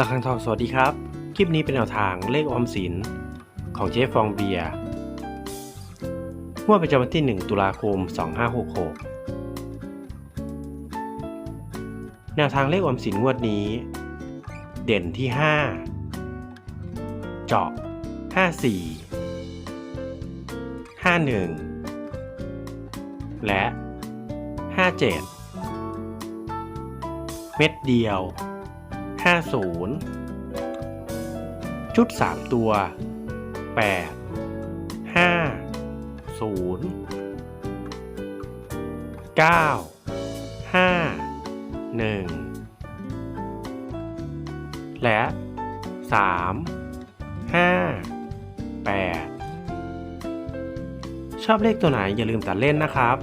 ระคังทองสวัสดีครับ คลิปนี้เป็นแนวทางเลขออมสินของเจ๊ฟองเบียร์งวดประจำวันที่ 1 ตุลาคม 2566 แนวทางเลขออมสินงวดนี้ เด่นที่ 5 เจาะ 54 51 และ 57 เม็ดเดียว 50 ชุด 3 ตัว 8 5 0 9 5 1และ 3 5 8 ชอบเลขตัวไหนอย่าลืมตัดเล่นนะครับ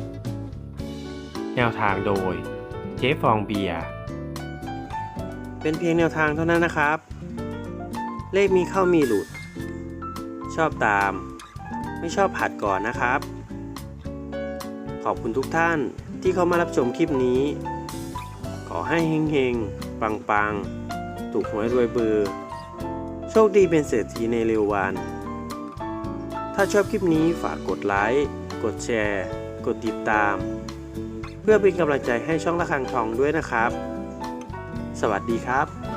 แนวทางโดยเจ๊ฟองเบียร์ เป็นเพียงแนวทางเท่านั้นนะครับ เลขมีเข้ามีหลุด ชอบตาม ไม่ชอบผัดก่อนนะครับ ขอบคุณทุกท่านที่เข้ามารับชมคลิปนี้ ขอให้เฮงๆ ปังๆ ถูกหวยรวยเบอร์โชคดีเป็นเศรษฐีในเร็ววัน ถ้าชอบคลิปนี้ฝากกดไลค์ กดแชร์ กดติดตาม เพื่อเป็นกำลังใจให้ช่องละคังทองด้วยนะครับ สวัสดีครับ